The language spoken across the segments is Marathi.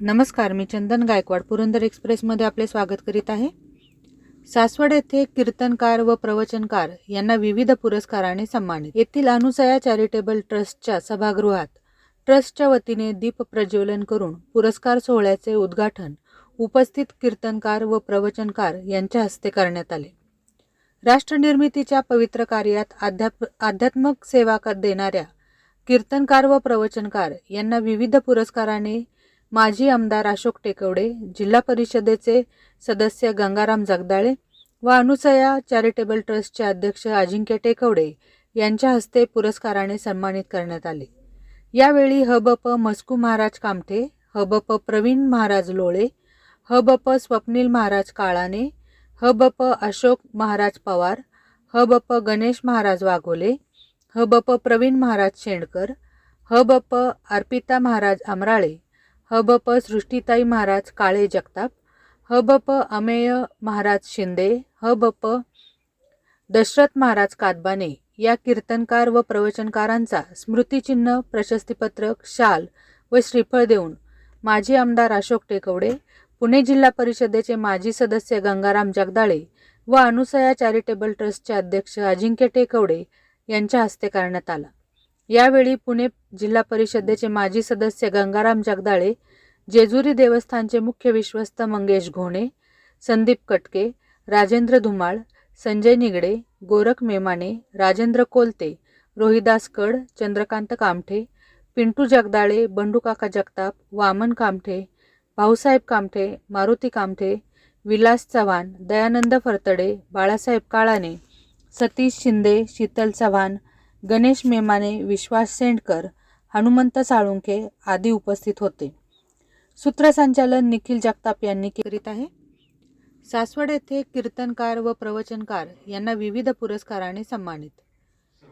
नमस्कार मी चंदन गायकवाड पुरंदर एक्सप्रेसमध्ये आपले स्वागत करीत आहे. सासवड येथे कीर्तनकार व प्रवचनकार यांना विविध पुरस्काराने सन्मानित. येथील अनुसया चॅरिटेबल ट्रस्टच्या सभागृहात ट्रस्टच्या वतीने दीप प्रज्वलन करून पुरस्कार सोहळ्याचे उद्घाटन उपस्थित कीर्तनकार व प्रवचनकार यांच्या हस्ते करण्यात आले. राष्ट्रनिर्मितीच्या पवित्र कार्यात अध्याप आध्यात्मक सेवा देणाऱ्या कीर्तनकार व प्रवचनकार यांना विविध पुरस्काराने माजी आमदार अशोक टेकवडे जिल्हा परिषदेचे सदस्य गंगाराम जगदाळे व अनुसया चॅरिटेबल ट्रस्टचे अध्यक्ष अजिंक्य टेकवडे यांच्या हस्ते पुरस्काराने सन्मानित करण्यात आले. यावेळी हबप मस्कू महाराज कामठे हबप प्रवीण महाराज लोळे हबप स्वप्नील महाराज काळाने हबप अशोक महाराज पवार हबप गणेश महाराज वाघोले हबप प्रवीण महाराज शेंडकर हबप अर्पिता महाराज अमराळे हबप सृष्टीताई महाराज काळे जगताप हबप अमेय महाराज शिंदे हबप दशरथ महाराज कादबाने या कीर्तनकार व प्रवचनकारांचा स्मृतिचिन्ह प्रशस्तीपत्रक शाल व श्रीफळ देऊन माजी आमदार अशोक टेकवडे पुणे जिल्हा परिषदेचे माजी सदस्य गंगाराम जगदाळे व अनुसया चॅरिटेबल ट्रस्टचे अध्यक्ष अजिंक्य टेकवडे यांच्या हस्ते करण्यात आला. यावेळी पुणे जिल्हा परिषदेचे माजी सदस्य गंगाराम जगदाळे जेजुरी देवस्थानचे मुख्य विश्वस्त मंगेश घोणे संदीप कटके राजेंद्र धुमाळ संजय निगडे गोरख मेमाने राजेंद्र कोलते रोहिदास कड चंद्रकांत कामठे पिंटू जगदाळे बंडूकाका जगताप वामन कामठे भाऊसाहेब कामठे मारुती कामठे विलास चव्हाण दयानंद फरतडे बाळासाहेब काळाने सतीश शिंदे शीतल चव्हाण गणेश मेमाने विश्वास सेंडकर हनुमंत साळुंखे आदी उपस्थित होते. सूत्रसंचालन निखिल जगताप यांनी करीत आहे. सासवड येथे कीर्तनकार व प्रवचनकार यांना विविध पुरस्काराने सन्मानित.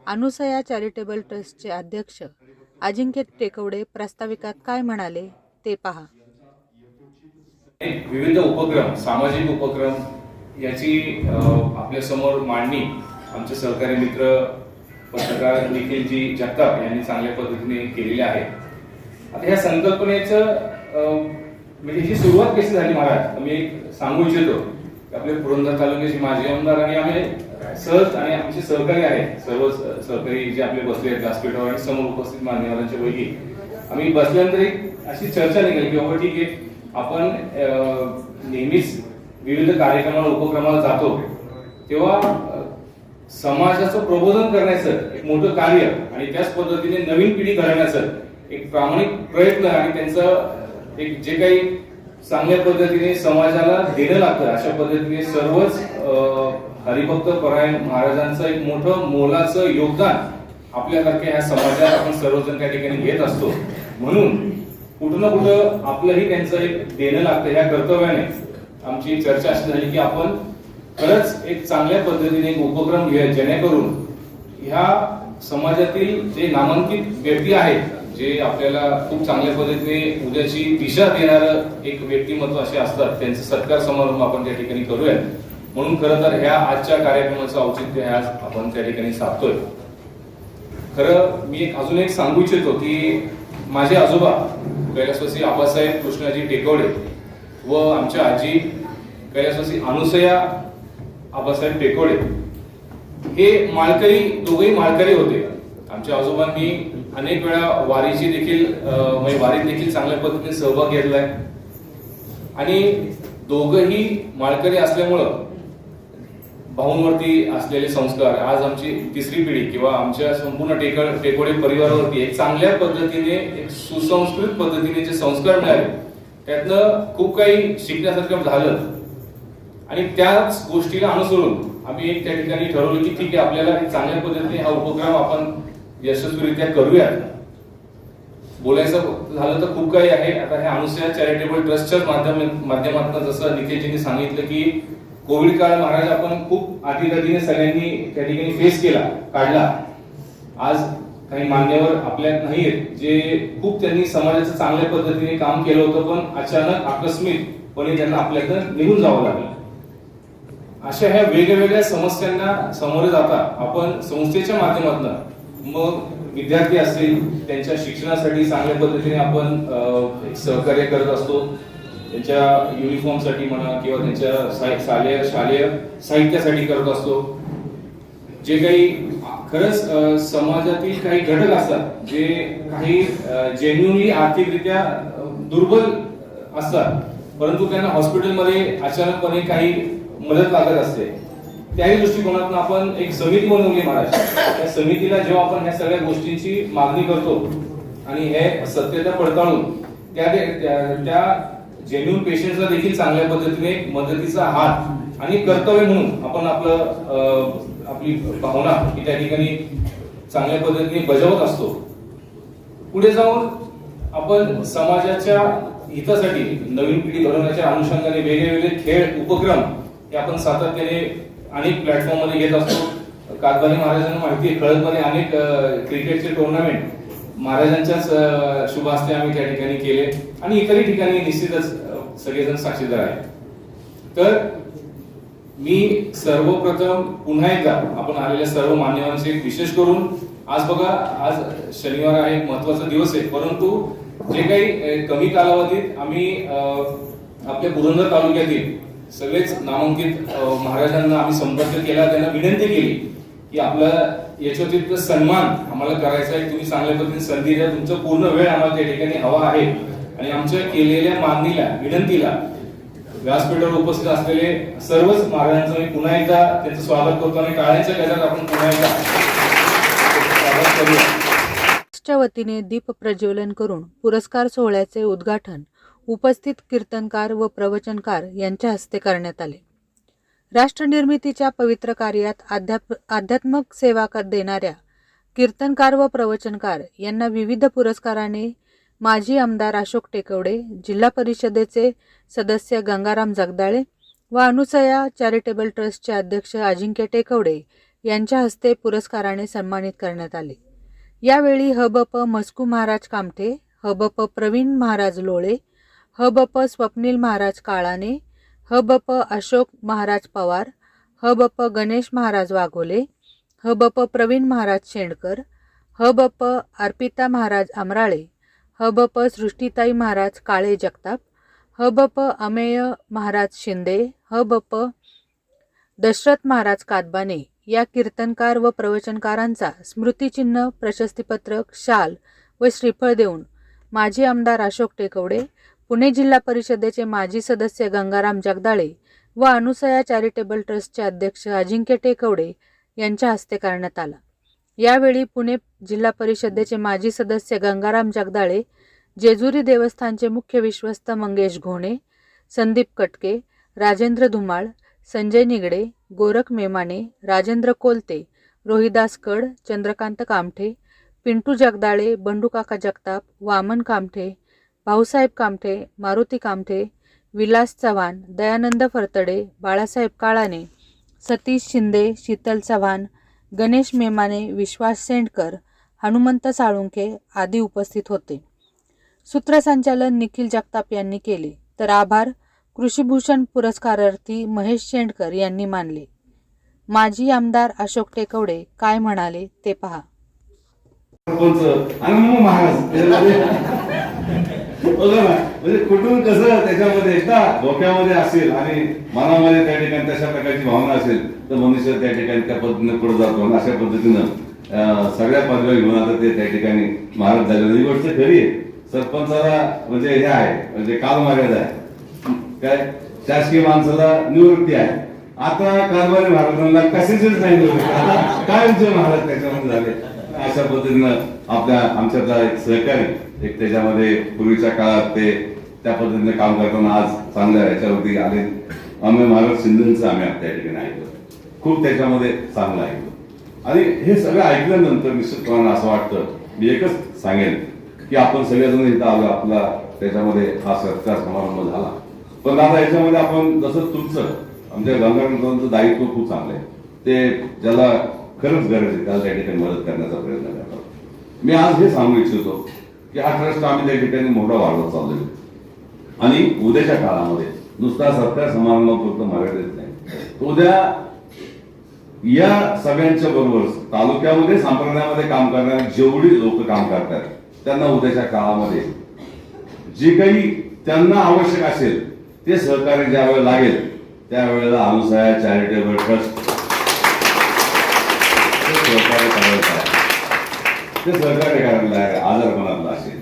अनुसया चॅरिटेबल ट्रस्टचे अध्यक्ष अजिंक्य टेकवडे प्रास्ताविकात काय म्हणाले ते पहा. विविध उपक्रम सामाजिक उपक्रम याची आपल्यासमोर मांडणी आमचे सहकारी मित्र पत्रकार निखिलजी जगताप यांनी चांगल्या पद्धतीने केलेल्या आहे. आता ह्या संकल्पनेचं म्हणजे ही सुरुवात कशी झाली महाराज? मी सांगू इच्छितो की आपले पुरंदर तालुक्याचे माजी आमदार आणि आम्ही सहज आणि आमचे सहकारी आहेत सर्व सहकारी जे आपले बसले आहेत व्यासपीठावर आणि समोर उपस्थित मान्यवरांच्या पैकी. आम्ही बसल्यानंतर एक अशी चर्चा निघाली की बाबा ठीक आहे आपण नेहमीच विविध कार्यक्रमाला उपक्रमाला जातो. तेव्हा समाजाचं प्रबोधन करण्याचं एक मोठं कार्य आणि त्याच पद्धतीने नवीन पिढी घडवण्याचं एक प्रामाणिक प्रयत्न आणि त्यांचं एक जे काही चांगल्या पद्धतीने समाजाला देणं लागतं अशा पद्धतीने सर्वच अं, हरिभक्त परायण महाराजांचं एक मोठं मोलाचं योगदान आपल्यासारख्या ह्या समाजात आपण सर्वजण त्या ठिकाणी घेत असतो. म्हणून कुठं ना कुठं आपलंही त्यांचं एक देणं लागतं ह्या कर्तव्याने आमची चर्चा अशी झाली की आपण खरंच एक चांगल्या पद्धतीने एक उपक्रम घेऊया जेणेकरून ह्या समाजातील जे नामांकित व्यक्ती आहेत जे आपल्याला खूप चांगल्या पद्धतीने उद्याची दिशा देणारं एक व्यक्तिमत्व असे असतात त्यांचा सत्कार समारंभ आपण त्या ठिकाणी करूयात. म्हणून खरं तर ह्या आजच्या कार्यक्रमाचं औचित्य आज आपण त्या ठिकाणी साधतोय. खरं मी एक अजून एक सांगू इच्छितो की माझे आजोबा कैलासवासी आबासाहेब कृष्णाजी टेकवडे व आमच्या आजी कैलासवासी अनुसया आबासाहेब टेकोडे. हे माळकरी दोघेही माळकरी होते. आमच्या आजोबांनी अनेक वेळा वारीची देखील म्हणजे वारीत देखील चांगल्या पद्धतीने सहभाग घेतलाय. आणि दोघही माळकरी असल्यामुळं भाऊंवरती असलेले संस्कार आज आमची तिसरी पिढी किंवा आमच्या संपूर्ण टेकड टेकोडे परिवारावरती एक चांगल्या पद्धतीने एक सुसंस्कृत पद्धतीने जे संस्कार मिळाले त्यातनं खूप काही शिकण्यासारखं झालं. आणि त्याच गोष्टीला अनुसरून आम्ही एक त्या ठिकाणी ठरवलं की ठीक आहे आपल्याला चांगल्या पद्धतीने हा उपक्रम आपण यशस्वीरित्या करूयात. बोलायचं झालं तर खूप काही आहे. आता हे अनुसया चॅरिटेबल ट्रस्टच्या माध्यम माध्यमातून जसं निखिलजींनी सांगितलं की कोविड काळ महाराज आपण खूप आटीतटीने सगळ्यांनी त्या ठिकाणी फेस केला काढला. आज काही मान्यवर आपल्यात नाहीयेत. जे खूप त्यांनी समाजाचं चांगल्या पद्धतीने काम केलं होतं पण अचानक आकस्मिकपणे त्यांना आपल्याकडं निघून जावं लागलं. अशा ह्या वेगवेगळ्या समस्यांना सामोरे जाता आपण संस्थेच्या माध्यमातून. मग विद्यार्थी असतील त्यांच्या शिक्षणासाठी चांगल्या पद्धतीने आपण सहकार्य करत असतो. त्यांच्या युनिफॉर्मसाठी म्हणा किंवा त्यांच्या शालेय शालेय साहित्यासाठी करत असतो. जे काही खरंच समाजातील काही घटक असतात जे काही जेन्युनली आर्थिकरित्या दुर्बल असतात परंतु त्यांना हॉस्पिटलमध्ये अचानकपणे काही मदत लागत असते. त्याही दृष्टिकोनातून आपण एक समिती बनवली महाराज त्या समितीला जेव्हा आपण ह्या सगळ्या गोष्टींची मागणी करतो आणि हे सत्यता पडताळून त्या त्या- जेन्युन पेशंटला देखील चांगल्या पद्धतीने मदतीचा हात आणि कर्तव्य म्हणून आपण आपलं आपली भावना ही त्या ठिकाणी चांगल्या पद्धतीने बजावत असतो. पुढे जाऊन आपण समाजाच्या हितासाठी नवीन पिढी घडवण्याच्या अनुषंगाने वेगळे वेगळे खेळ उपक्रम आपण सातत्याने अनेक प्लॅटफॉर्ममध्ये घेत असतो. कादवानी महाराजांना माहिती आहे कळतमध्ये अनेक क्रिकेटचे टुर्नामेंट महाराजांच्याच अ, शुभ हस्ते आम्ही त्या ठिकाणी केले. आणि इतरही ठिकाणी निश्चितच सगळेजण साक्षीदार आहेत. तर मी सर्वप्रथम पुन्हा एकदा आपण आलेल्या सर्व मान्यवरांचे विशेष करून आज बघा आज शनिवार आहे एक महत्त्वाचा दिवस आहे परंतु जे काही कमी कालावधीत आम्ही आपल्या पुरंदर तालुक्यातील सगळेच नामांकित महाराजांना आम्ही संपर्क केला त्यांना विनंती केली की आपला याच्यातील सन्मान आम्हाला करायचा आहे. तुम्ही चांगल्या पद्धतीने संधी द्या. तुमचा पूर्ण वेळ आम्हाला त्या ठिकाणी हवा आहे. आणि आमच्या केलेल्या मागणीला विनंतीला व्यासपीठावर उपस्थित असलेले सर्वच महाराजांचं मी पुन्हा एकदा त्यांचं स्वागत करतो आणि टाळ्यांच्या गजात आपण पुन्हा एकदा स्वागत करूया. वतीने दीप प्रज्वलन करून पुरस्कार सोहळ्याचे उद्घाटन उपस्थित कीर्तनकार व प्रवचनकार यांच्या हस्ते करण्यात आले. राष्ट्रनिर्मितीच्या पवित्र कार्यात अध्याप आध्यात्मक सेवा देणाऱ्या कीर्तनकार व प्रवचनकार यांना विविध पुरस्काराने माजी आमदार अशोक टेकवडे जिल्हा परिषदेचे सदस्य गंगाराम जगदाळे व अनुसया चॅरिटेबल ट्रस्टचे अध्यक्ष अजिंक्य टेकवडे यांच्या हस्ते पुरस्काराने सन्मानित करण्यात आले. यावेळी हबप मस्कू महाराज कामठे हबप प्रवीण महाराज लोळे ह बप स्वप्नील महाराज काळाने ह बप अशोक महाराज पवार ह हबप गणेश महाराज वाघोले ह हबप प्रवीण महाराज शेंडकर ह हबप अर्पिता महाराज अमराळे हबप सृष्टीताई महाराज काळे जगताप ह बप अमेय महाराज शिंदे ह हबप दशरथ महाराज कादबाने या कीर्तनकार व प्रवचनकारांचा स्मृतिचिन्ह प्रशस्तीपत्रक शाल व श्रीफळ देऊन माजी आमदार अशोक टेकवडे पुणे जिल्हा परिषदेचे माजी सदस्य गंगाराम जगदाळे व अनुसया चॅरिटेबल ट्रस्टचे अध्यक्ष अजिंक्य टेकवडे यांच्या हस्ते करण्यात आला. यावेळी पुणे जिल्हा परिषदेचे माजी सदस्य गंगाराम जगदाळे जेजुरी देवस्थानचे मुख्य विश्वस्त मंगेश घोणे संदीप कटके राजेंद्र धुमाळ संजय निगडे गोरख मेमाने राजेंद्र कोलते रोहिदास कड चंद्रकांत कामठे पिंटू जगदाळे बंडूकाका जगताप वामन कामठे भाऊसाहेब कामठे मारुती कामठे विलास चव्हाण दयानंद फरतडे बाळासाहेब काळाने सतीश शिंदे शीतल चव्हाण गणेश मेमाने विश्वास सेंडकर हनुमंत साळुंखे आदी उपस्थित होते. सूत्रसंचालन निखिल जगताप यांनी केले. तर आभार. कृषीभूषण पुरस्कारार्थी महेश शेंडकर यांनी मानले. माजी आमदार अशोक टेकवडे काय म्हणाले ते पहा सरपंच आणि मग महाराज त्याच्यामध्ये बघा ना म्हणजे कुठून कसं त्याच्यामध्ये एकदा डोक्यामध्ये असेल आणि मनामध्ये त्या ठिकाणी तशा प्रकारची भावना असेल तर मनुष्य त्या ठिकाणी त्या पद्धतीने पुढे जातो. आणि अशा पद्धतीनं सगळ्या पदव्या घेऊन आता ते त्या ठिकाणी महाराज झाले ही गोष्ट खरी आहे. सरपंचाला म्हणजे हे आहे म्हणजे कालमर्यादा आहे. काय? शासकीय माणसाला निवृत्ती आहे. आता कारभारी महाराजांना कशाचीच नाही निवृत्ती. काय महाराज त्याच्यामध्ये झाले. अशा पद्धतीनं आपल्या आमच्यातला एक सहकारी एक त्याच्यामध्ये पूर्वीच्या काळात ते त्या पद्धतीने काम करताना आज चांगल्या याच्यावरती आले. आम्ही महाराज शिंदेचं आम्ही त्या ठिकाणी ऐकलं. खूप त्याच्यामध्ये चांगलं ऐकलं. आणि हे सगळं ऐकल्यानंतर निश्चितपणाने असं वाटतं मी एकच सांगेन की आपण सगळेजण इथं आलो आपला त्याच्यामध्ये हा सत्कार समारंभ झाला. पण आता याच्यामध्ये आपण जसं तुमचं आमच्या गंगा दायित्व खूप चांगलं आहे. ते ज्याला खरंच गरज आहे. त्याला त्या ठिकाणी मदत करण्याचा प्रयत्न करतो मी आज हे सांगू इच्छितो की हा ट्रस्ट आम्ही त्या ठिकाणी मोठा वाढवत चाललोय. आणि उद्याच्या काळामध्ये नुसता सत्कार समारंभापुरतं मर्यादित नाही. उद्या या सगळ्यांच्या बरोबर तालुक्यामध्ये संप्रदायामध्ये काम करणारे जेवढी लोक काम करतात त्यांना उद्याच्या काळामध्ये जे काही त्यांना आवश्यक असेल ते सहकार्य ज्या वेळेला लागेल त्यावेळेला अनुसया चॅरिटेबल ट्रस्ट ते सहकार्य करायला आहे आजारपणातला असेल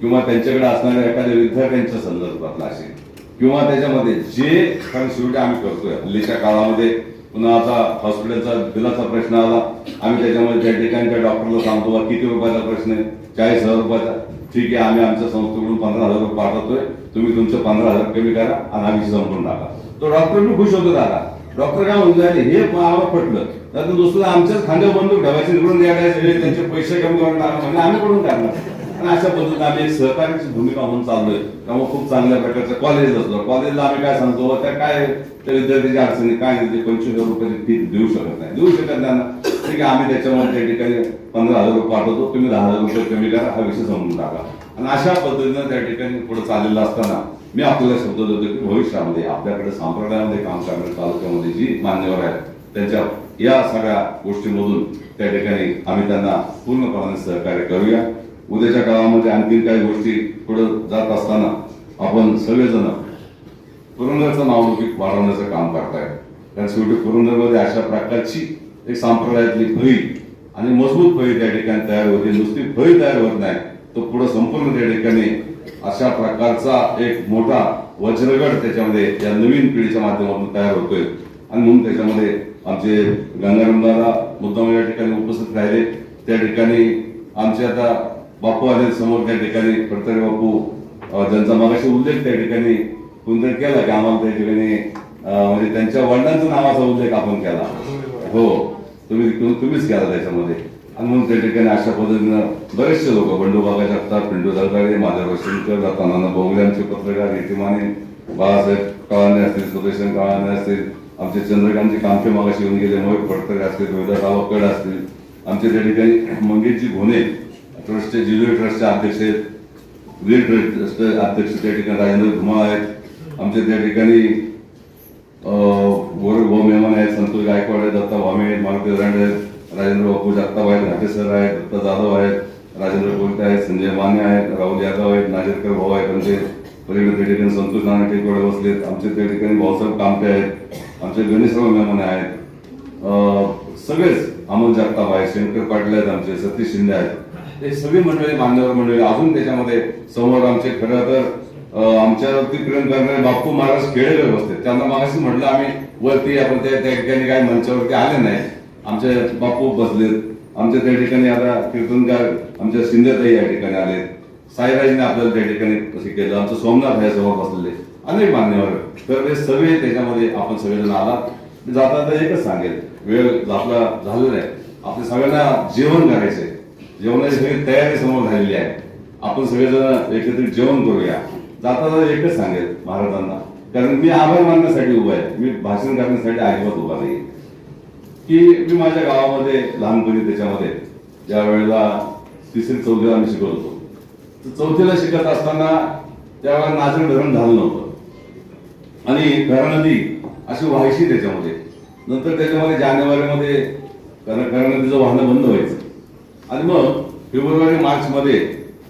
किंवा त्यांच्याकडे असणाऱ्या एखाद्या विद्यार्थ्यांच्या संदर्भातला असेल किंवा त्याच्यामध्ये जे कारण शेवटी आम्ही करतोय हल्लीच्या काळामध्ये पुन्हा आता हॉस्पिटलचा बिलाचा प्रश्न आला. आम्ही त्याच्यामध्ये त्या ठिकाणी त्या डॉक्टरला सांगतो बा किती रुपयाचा प्रश्न आहे? चाळीस हजार रुपयाचा. ठीक आहे आम्ही आमच्या संस्थेकडून पंधरा हजार रुपये पाठवतोय. तुम्ही तुमचं पंधरा हजार कमी करा आणि आम्ही संपून टाका. तो डॉक्टर बी खुश होतो दादा डॉक्टर काय म्हणतो हे आम्हाला पटलं तर दुसरं आमच्याच खांद्यावर बंदूक ठेवायचे निवडून द्यायला त्यांचे पैसे कमी करणार म्हणजे आम्ही करून टाकणार. आणि अशा पद्धतीने आम्ही एक सहकार्याची भूमिका म्हणून चाललोय. त्यामुळे खूप चांगल्या प्रकारचं कॉलेज असलो. कॉलेजला आम्ही काय सांगतो त्या काय त्या विद्यार्थ्याची अडचणी काय नाही ते पंचवीस हजार रुपये फी देऊ शकत नाही. देऊ शकत नाही ना. ठीक आहे आम्ही त्याच्यामध्ये त्या ठिकाणी पंधरा हजार रुपये पाठवतो. तुम्ही दहा हजार रुपये कमी करा हा विषय समजून टाका. आणि अशा पद्धतीनं त्या ठिकाणी पुढे चाललेलं असताना मी आपल्याला शब्द देतो की भविष्यामध्ये आपल्याकडे संप्रदायामध्ये काम करणाऱ्या तालुक्यामध्ये जी मान्यवर आहेत त्यांच्या या सगळ्या गोष्टींमधून त्या ठिकाणी आम्ही त्यांना पूर्णपणे सहकार्य करूया. उद्याच्या काळामध्ये आणखी काही गोष्टी पुढे जात असताना आपण सगळेजण पुरंदरचं नावलौकिक वाढवण्याचं काम करताय. कारण शेवटी पुरंदरमध्ये अशा प्रकारची एक संप्रदायातली फळी आणि मजबूत फळी त्या ठिकाणी तयार होते नुसती फळी तयार होत नाही. तर पुढे संपूर्ण त्या ठिकाणी अशा प्रकारचा एक मोठा वज्रगड त्याच्यामध्ये या नवीन पिढीच्या माध्यमातून तयार होतोय. आणि म्हणून त्याच्यामध्ये आमचे गंगारामदारा मुद्दाम या ठिकाणी उपस्थित राहिले. त्या ठिकाणी आमचे आता बापू आले समोर त्या ठिकाणी पडतरे बापू ज्यांचा मगाशी उल्लेख त्या ठिकाणी कोणतरी केला की? आम्हाला त्या ठिकाणी म्हणजे त्यांच्या वडिलांचा नावाचा उल्लेख आपण केला. हो तुम्ही तुम्हीच केला त्याच्यामध्ये. आणि म्हणून त्या ठिकाणी अशा पद्धतीनं बरेचसे लोक बंडू बागा जगतात पिंडू दलगाडे माधव शिंकर जाताना बोगल्यांचे पत्रकार इतिमाने बाळासाहेब काळाने असतील सुदर्शन काळाने असतील आमचे चंद्रकांतचे कामचे मागाशी येऊन गेले फडतरे असतील वेदा रावकड असतील. आमचे त्या ठिकाणी मंगेशजी घोणे ट्रस्टचे जिल्हे ट्रस्टचे अध्यक्ष आहेत. वीर ट्रस्ट अध्यक्ष त्या ठिकाणी राजेंद्र धुमाळ आहेत. आमचे त्या ठिकाणी गोरे भाऊ मेहमान आहेत संतोष गायकवाड आहेत दत्ता भामे आहेत मारुती रांडे आहेत राजेंद्र बापू जगताप आहेत घाटे सर आहेत दत्ता जाधव आहेत राजेंद्र कोलते आहेत संजय माने आहेत राहुल यादव आहेत नाजेरकर भाऊ आहेत आमचे. पलीकडे त्या ठिकाणी संतोष नाना टेकवाडे बसलेत. आमचे त्या ठिकाणी भाऊसाहेब कामटे आहेत. आमचे गणेशराव मेहमाने आहेत. सगळेच अमोल जगताप आहे शंकर पाटील आहेत आमचे सतीश शिंदे आहेत. हे सगळी मंडळी मान्यवर मंडळी अजून त्याच्यामध्ये समोर आमचे खरं तर आमच्या आमच्यावरती प्रेम करणारे बाप्पू महाराज खेळे व्यवस्थित. त्यांना मागाशी म्हटलं आम्ही वरती आपण त्या त्या ठिकाणी काही मंचावरती आले नाही. आमचे बापू बसलेत. आमच्या त्या ठिकाणी आता कीर्तनकार आमच्या शिंदेताई या ठिकाणी आलेत. साईराजने आपल्याला त्या ठिकाणी हे केलं. आमचं सोमनाथ आहे जवळ बसलेले अनेक मान्यवर. तर हे सगळे त्याच्यामध्ये आपण सगळेजण आलात. जाता तर एकच सांगेल. वेळ आपला झालेला आहे आपल्या सगळ्यांना जेवण करायचंय. जेवणाची सगळी तयारी समोर झालेली आहे. आपण सगळेजण एकत्रित जेवण करूया. जाता जाता एकच सांगेल महाराजांना. कारण मी आभार मानण्यासाठी उभा आहे. मी भाषण करण्यासाठी अजिबात उभा नाही. की मी माझ्या गावामध्ये लहानपणी त्याच्यामध्ये ज्या वेळेला तिसरी चौथीला आम्ही शिकवतो चौथीला शिकत असताना त्यावेळेला नाचण धरण झालं नव्हतं. आणि घर नदी अशी व्हायची त्याच्यामध्ये. नंतर त्याच्यामध्ये जानेवारीमध्ये करा नदीचं वाहनं बंद व्हायचं. आणि मग फेब्रुवारी मार्च मध्ये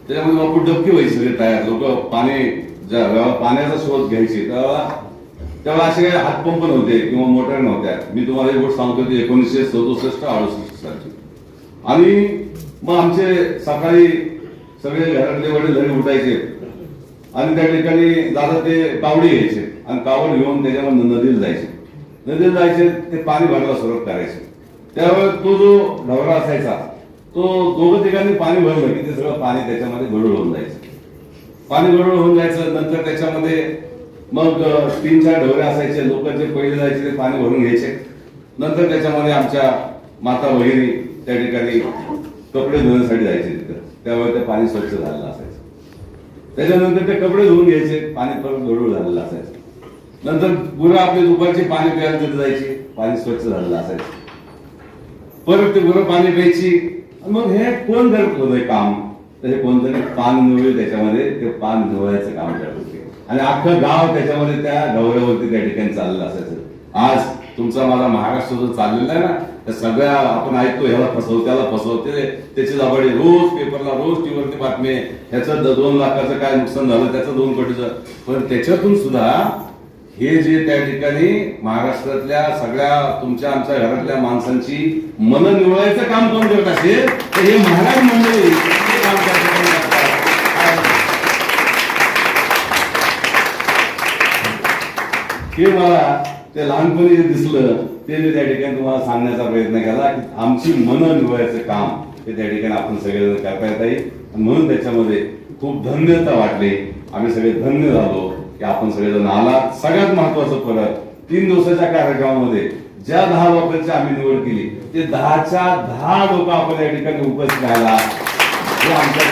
त्याच्यामध्ये बापू डबकी व्हायची सगळे तयार. लोक पाणी ज्या पाण्याचा शोध घ्यायचे तेव्हा तेव्हा असे काही हातपंप नव्हते किंवा मोटर नव्हत्या. मी तुम्हाला एक गोष्ट सांगतो ती एकोणीसशे सदुसष्ट अडुसष्ट सालची. आणि मग आमचे सकाळी सगळे घरातले वडील घरी उठायचे. आणि त्या ठिकाणी दादा ते कावडी घ्यायचे आणि कावड घेऊन त्याच्यामध्ये नदीला जायचे. नदीला जायचे ते पाणी भरायला सुरुवात करायचे. त्यावेळेस तो जो ढवरा असायचा तो दोघं ठिकाणी पाणी भरलं की ते सगळं पाणी त्याच्यामध्ये गडूळ होऊन जायचं. पाणी गडूळ होऊन जायचं नंतर त्याच्यामध्ये मग तीन चार ढवरे असायचे लोक जे पहिले जायचे ते पाणी भरून घ्यायचे. नंतर त्याच्यामध्ये आमच्या माता बहिणी त्या ठिकाणी कपडे धुण्यासाठी जायचे. त्यामुळे त्यावेळी ते पाणी स्वच्छ झालेलं असायचं. त्याच्यानंतर ते कपडे धुवून घ्यायचे पाणी परत गडूळ झालेलं असायचं. नंतर गुरं आपली दुपारची पाणी प्यायला तिथे जायची पाणी स्वच्छ झालेलं असायचं. परत ते गुरं पाणी प्यायची. मग हे कोण जर होतंय काम? तर हे कोणतरी पान निवडले त्याच्यामध्ये ते पान निवडायचं काम करत होते. आणि अख्खं गाव त्याच्यामध्ये त्या गौऱ्यावरती त्या ठिकाणी चाललेलं असायचं. आज तुमचा माझा महाराष्ट्र जो चाललेला आहे ना त्या सगळ्या आपण ऐकतो ह्याला फसव त्याला फसव. त्याची दाबाडी रोज पेपरला रोज टीव्हीवरती बातमी आहे. ह्याचं दोन लाखाचं काय नुकसान झालं त्याचं दोन कोटीचं. पण त्याच्यातून सुद्धा हे जे त्या ठिकाणी महाराष्ट्रातल्या सगळ्या तुमच्या आमच्या घरातल्या माणसांची मन निवळायचं काम कोण करत असेल तर हे महाराज मंडळी हे हे मला ते लहानपणी जे दिसलं ते मी त्या ठिकाणी तुम्हाला सांगण्याचा प्रयत्न केला की आमची मन निवडायचं काम हे त्या ठिकाणी आपण सगळेजण करता येत आहे. म्हणून त्याच्यामध्ये खूप धन्यता वाटली. आम्ही सगळे धन्य झालो की आपण सगळेजण आला सगळ्यात महत्वाचं परत तीन दिवसाच्या कार्यक्रमामध्ये ज्या दहा लोकांची आम्ही निवड केली ते दहाच्या दहा लोक आपण या ठिकाणी उपस्थित राहिला. हे आमच्या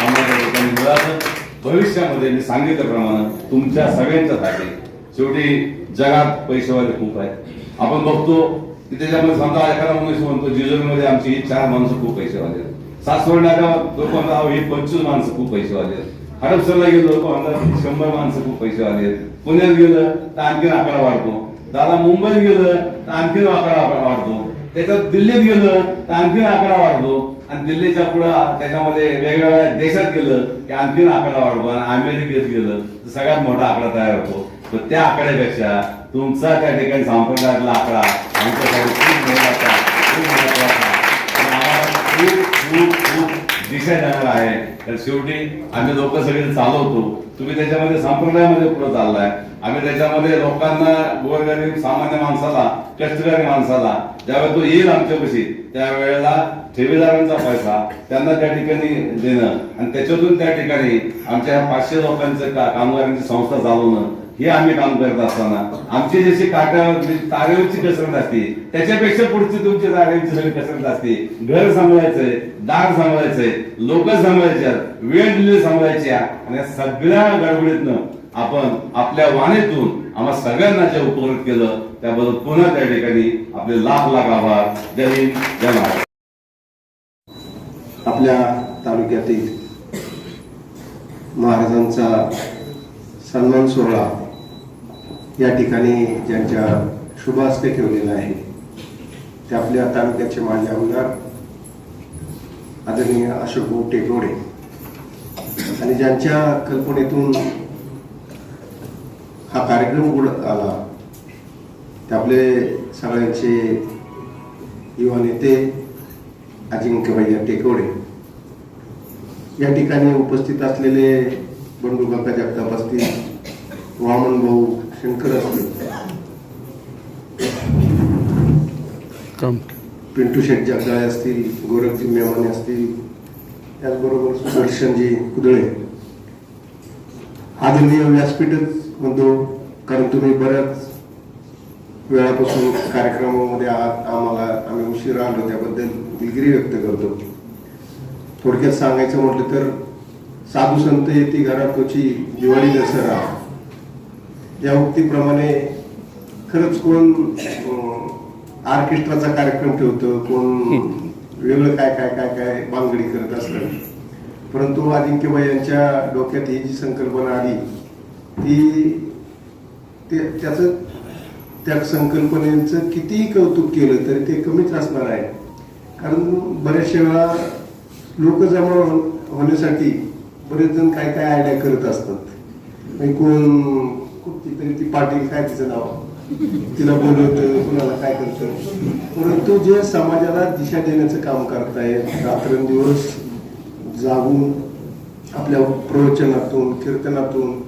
आम्हाला त्या ठिकाणी मिळालं. भविष्यामध्ये मी सांगितल्याप्रमाणे तुमच्या सगळ्यांच्यासाठी शेवटी जगात पैसेवाले खूप आहेत आपण बघतो की त्याच्यामध्ये समजा एखादा मनुष्य म्हणतो जिजोरीमध्ये आमची ही चार माणसं खूप पैसेवाले आहेत. सासवड नाक्यावर लोक म्हणतात पंचवीस माणसं खूप पैसेवाले आहेत. हडपसरला गेलो लोक म्हणतात शंभर माणसं खूप पैसेवाले आहेत. पुण्यात गेलं तर आणखीन आकडा वाढतो. दादा मुंबईत गेलं तर आणखीन आकडा वाढतो. त्याच्यात दिल्लीत गेलं तर आणखीन आकडा वाढतो. आणि दिल्लीच्या पुढं त्याच्यामध्ये वेगवेगळ्या देशात गेलं की आणखीन आकडा वाढतो आणि अमेरिकेत गेलं तर सगळ्यात मोठा आकडा तयार होतो. तर त्या आकड्यापेक्षा तुमचा त्या ठिकाणी संप्रदायातला आकडा आमच्यासाठी खूप महत्त्वाचा खूप महत्त्वाचा आणि खूप खूप खूप दिशा जाणार आहे. तर शेवटी आम्ही लोक सगळे चालवतो. तुम्ही त्याच्यामध्ये संप्रदायामध्ये पुढे चाललाय. आम्ही त्याच्यामध्ये लोकांना गोरगरीब सामान्य माणसाला कष्टकरी माणसाला ज्यावेळेला तो येईल आमच्यापाशी त्यावेळेला ठेवीदारांचा पैसा त्यांना त्या ठिकाणी देणं. आणि त्याच्यातून त्या ठिकाणी आमच्या ह्या पाचशे लोकांचं का कामगारांची संस्था चालवणं. हे आम्ही काम करत असताना. आमची जशी काट्यावर म्हणजे तारेवरची कसरत असते त्याच्यापेक्षा पुढची तुमची तारेवरची सगळी कसरत असते. घर सांभाळायचंय दार सांभाळायचंय लोक सांभाळायच्या वेळ दिले सांभाळायच्या आणि या सगळ्या गडबडीतनं आपण आपल्या वाणीतून आम्हा सगळ्यांना जे उपकृत केलं त्याबद्दल पुन्हा त्या ठिकाणी आपले लाख लाख आभार. जय हिंद जय महाराज आपल्या तालुक्यातील महाराजांचा सन्मान सोहळा या ठिकाणी ज्यांच्या शुभ हस्ते ठेवलेला आहे ते आपल्या तालुक्याचे मान्य आमदार आदरणीय अशोक टेकोडे आणि ज्यांच्या कल्पनेतून हा कार्यक्रम उघडत आला ते आपले सगळ्यांचे युवा नेते अजिंक्यभैया टेकोडे. या ठिकाणी उपस्थित असलेले बंडू काका जगताप असतील वामन भाऊ शंकर असतील. पिंटू शेठ जगदाळे असतील गोरखजी मेवाने असतील त्याचबरोबर सुदर्शनजी कुदळे. आदरणीय व्यासपीठच म्हणतो कारण तुम्ही बऱ्याच वेळापासून कार्यक्रमामध्ये आहात आम्हाला आम्ही उशीर आलो त्याबद्दल दिलगिरी व्यक्त करतो. थोडक्यात सांगायचं म्हटलं तर साधू संत येते घरातोची दिवाळी दसरा. या उक्तीप्रमाणे खरंच कोण ऑर्केस्ट्राचा कार्यक्रम ठेवतं कोण वेगळं काय काय काय काय बांगडी करत असलं. परंतु अजिंक्यबाई यांच्या डोक्यात ही जी संकल्पना आली ती ते त्याचं त्या संकल्पनेचं कितीही कौतुक केलं तरी ते कमीच असणार आहे. कारण बऱ्याचशा वेळा लोक जमा होण्यासाठी बरेच जण काय काय आयडिया करत असतात. म्हणजे कोण खूप तरी ती पाटील काय तिचं नाव? तिला बोलवतं कुणाला काय करतं परंतु जे समाजाला दिशा देण्याचं काम करतायत रात्रंदिवस जागून आपल्या प्रवचनातून कीर्तनातून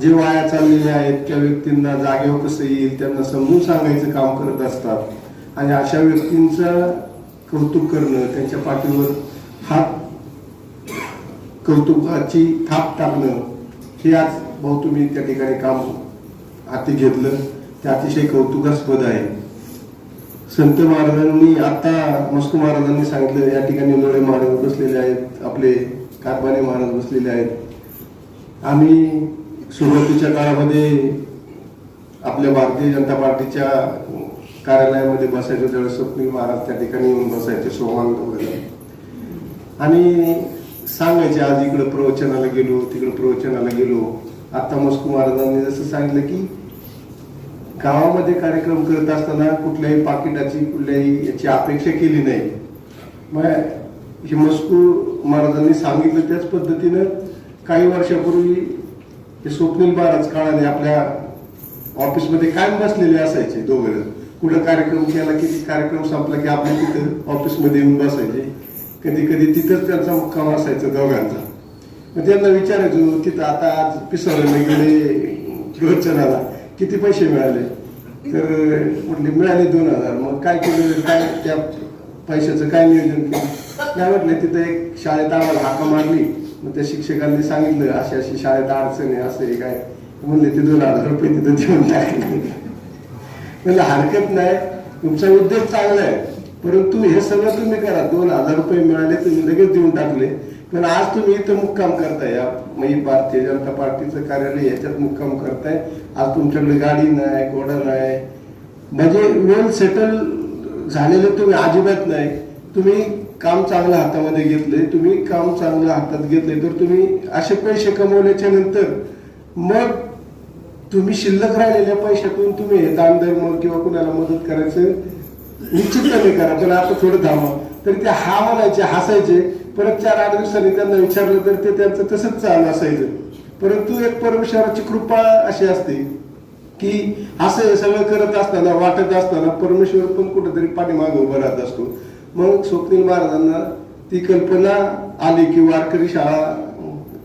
जे वाया चाललेले आहेत त्या व्यक्तींना जागेवर कसं येईल त्यांना समजून सांगायचं काम करत असतात. आणि अशा व्यक्तींचं कौतुक करणं त्यांच्या पाठीवर हात कौतुकाची थाप टाकणं हे आज भाऊ तुम्ही त्या ठिकाणी काम हाती घेतलं. ते अतिशय कौतुकास्पद आहे. संत महाराजांनी आता मस्को महाराजांनी सांगितलं या ठिकाणी लोळे महाराज बसलेले आहेत आपले कारभाने महाराज बसलेले आहेत. आम्ही सुरुवातीच्या काळामध्ये आपल्या भारतीय जनता पार्टीच्या कार्यालयामध्ये बसायचो त्यावेळेस स्वप्नील महाराज त्या ठिकाणी येऊन बसायचे सोमान वगैरे. आणि सांगायचे आज इकडं प्रवचनाला गेलो तिकडं प्रवचनाला गेलो. आता मस्कू महाराजांनी जसं सांगितलं की गावामध्ये कार्यक्रम करत असताना कुठल्याही पाकिटाची कुठल्याही याची अपेक्षा केली नाही. मग हे मस्कू महाराजांनी सांगितलं त्याच पद्धतीनं काही वर्षापूर्वी हे स्वप्नील महाराज काळाने आपल्या ऑफिसमध्ये कायम बसलेले असायचे दोघं. कुठं कार्यक्रम केला की कार्यक्रम संपला की आपल्या तिथं ऑफिसमध्ये येऊन बसायचे. कधी कधी तिथंच त्यांचा मुक्काम असायचा दोघांचा. त्यांना विचारायचो तिथं आता आज पिसवलेले गेले प्रवचनाला किती पैसे मिळाले? तर म्हटले मिळाले दोन हजार. मग काय केलं? काय त्या पैशाचं काय नियोजन केलं? काय म्हटलं तिथं एक शाळेत आम्हाला हाका मारली. मग त्या शिक्षकांनी सांगितलं अशी अशी शाळेत अडचण आहे असं आहे काय. म्हणले ते दोन हजार रुपये तिथं देऊन टाकले. म्हणजे हरकत नाही. तुमचा उद्योग चांगला आहे. परंतु हे सगळं तुम्ही करा. दोन हजार रुपये मिळाले तुम्ही लगेच देऊन टाकले. पण आज तुम्ही इथं मुक्काम करताय. या म्हणजे भारतीय जनता पार्टीचं कार्यालय याच्यात मुक्काम करताय. आज तुमच्याकडे गाडी नाही घोडा नाही. म्हणजे वेल सेटल झालेलं तुम्ही अजिबात नाही. तुम्ही काम चांगलं हातामध्ये घेतले तुम्ही काम चांगलं हातात घेतले तर तुम्ही असे पैसे कमवल्याच्या नंतर मग तुम्ही शिल्लक राहिलेल्या पैशातून तुम्ही हे दान धर्म किंवा कुणाला मदत करायचं निश्चितपणे करा. पण आता थोडं थांबा. तर ते हा म्हणायचे हसायचे. परत चार आठ दिवसांनी त्यांना विचारलं तर ते त्यांचं तसंच चालू असायचं परंतु एक परमेश्वराची कृपा अशी असते की असं हे सगळं करत असताना वाटत असताना परमेश्वर पण कुठेतरी पाठीमागे उभा राहत असतो. मग स्वप्नील महाराजांना ती कल्पना आली की वारकरी शाळा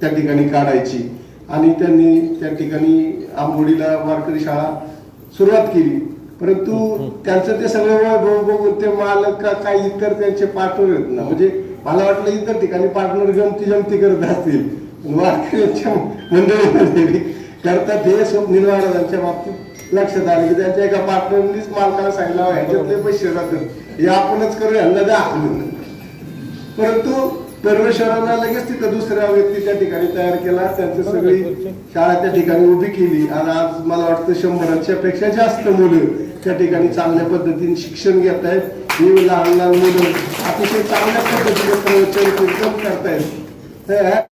त्या ठिकाणी काढायची. आणि त्यांनी त्या ठिकाणी आंबोडीला वारकरी शाळा सुरुवात केली. परंतु त्यांचं ते सगळं वैभव बघून ते मालक का काही इतर त्यांचे पार्टनर आहेत ना. म्हणजे मला वाटलं इतर ठिकाणी पार्टनर गमती जमती करत असतील. वारकऱ्यांच्या मंडळीमध्ये. करतात हे स्वप्नील महाराजांच्या बाबतीत लक्षात आलं की त्यांच्या एका पार्टनरनीच मालकाला सांगितलं ह्याच्यातले पैसे राहतात. हे आपणच करू यांना द्या. परंतु परमेश्वरांना लगेच तिथं दुसऱ्या व्यक्ती त्या ठिकाणी तयार केला. त्यांची सगळी शाळा त्या ठिकाणी उभी केली. आणि आज मला वाटतं शंभराच्या पेक्षा जास्त मुलं त्या ठिकाणी चांगल्या पद्धतीने शिक्षण घेत आहेत ही लहान लहान मुलं अतिशय चांगल्या पद्धतीने प्रवचन करतायत. तर